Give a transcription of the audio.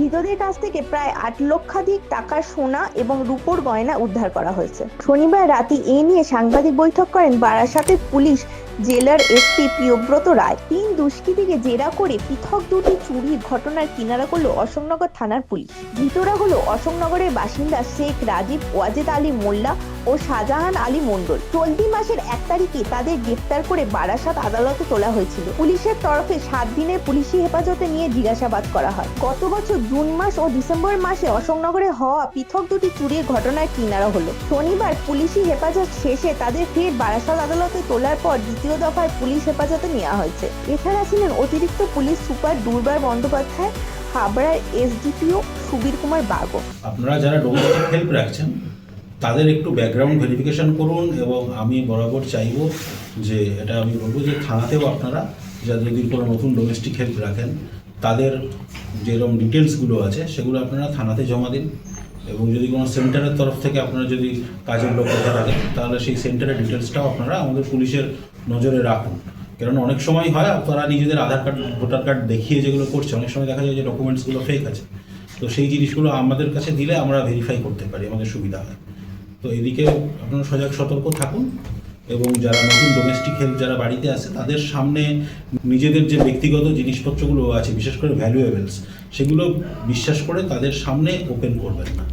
ধৃতদের কাছ থেকে প্রায় আট লক্ষাধিক টাকার সোনা এবং রূপোর গয়না উদ্ধার করা হয়েছে। শনিবার রাতে এ নিয়ে সাংবাদিক বৈঠক করেন বারাসাতের পুলিশ জেলার এসপি প্রিয়ব্রত রায়। তিন দুষ্কৃতীকে জেরা করে পৃথক দুটি চুরির ঘটনার কিনারা করল অশোকনগর থানার পুলিশ। ধৃতরা হলো অশোকনগরের বাসিন্দা শেখ রাজীব ওয়াজেদ আলী মোল্লা ও শাহজাহান আলী মণ্ডল। চলতি মাসের এক তারিখে তাদের গ্রেফতার করে বারাসাত আদালতে তোলা হয়েছিল। পুলিশের তরফে সাত দিনের পুলিশি হেফাজতে নিয়ে জিজ্ঞাসাবাদ করা হয়। গত বছর জুন মাস ও ডিসেম্বর মাসে অশোকনগরে হওয়া পৃথক দুটি চুরির ঘটনার কিনারা হলো। শনিবার পুলিশি হেফাজত শেষে তাদের ফের বারাসাত আদালতে তোলার পর দ্বিতীয় দফায় পুলিশ হেফাজতে নেওয়া হয়েছে। এছাড়া ছিলেন অতিরিক্ত পুলিশ সুপার দুর্বার বন্দ্যোপাধ্যায়, হাবড়ার এসডিপিও সুবীর কুমার বাগো। আপনারা যারা ডোমেস্টিক হেল্প রাখছেন তাদের একটু ব্যাকগ্রাউন্ড ভেরিফিকেশন করুন এবং আমি বরাবর চাইব যে, এটা আমি বলব যে, থানাতেও আপনারা যা যদি কোনো নতুন ডোমেস্টিক হেল্প রাখেন, তাদের যেরকম ডিটেলসগুলো আছে, সেগুলো আপনারা থানাতে জমা দিন এবং যদি কোনো সেন্টারের তরফ থেকে আপনারা যদি কাজের লোক রেখে রাখেন, তাহলে সেই সেন্টারের ডিটেলসটাও আপনারা আমাদের পুলিশের নজরে রাখুন। কারণ অনেক সময় হয় তারা নিজেদের আধার কার্ড, ভোটার কার্ড দেখিয়ে যেগুলো করছে অনেক সময় দেখা যায় যে ডকুমেন্টসগুলো ফেক আছে। তো সেই জিনিসগুলো আমাদের কাছে দিলে আমরা ভেরিফাই করতে পারি, আমাদের সুবিধা হয়। তো এদিকে আপনারা সজাগ সতর্ক থাকুন এবং যারা নতুন ডোমেস্টিক হেল্প যারা বাড়িতে আছে, তাদের সামনে নিজেদের যে ব্যক্তিগত জিনিসপত্রগুলো আছে, বিশেষ করে ভ্যালুয়েবলস সেগুলো বিশ্বাস করে তাদের সামনে ওপেন করবেন না।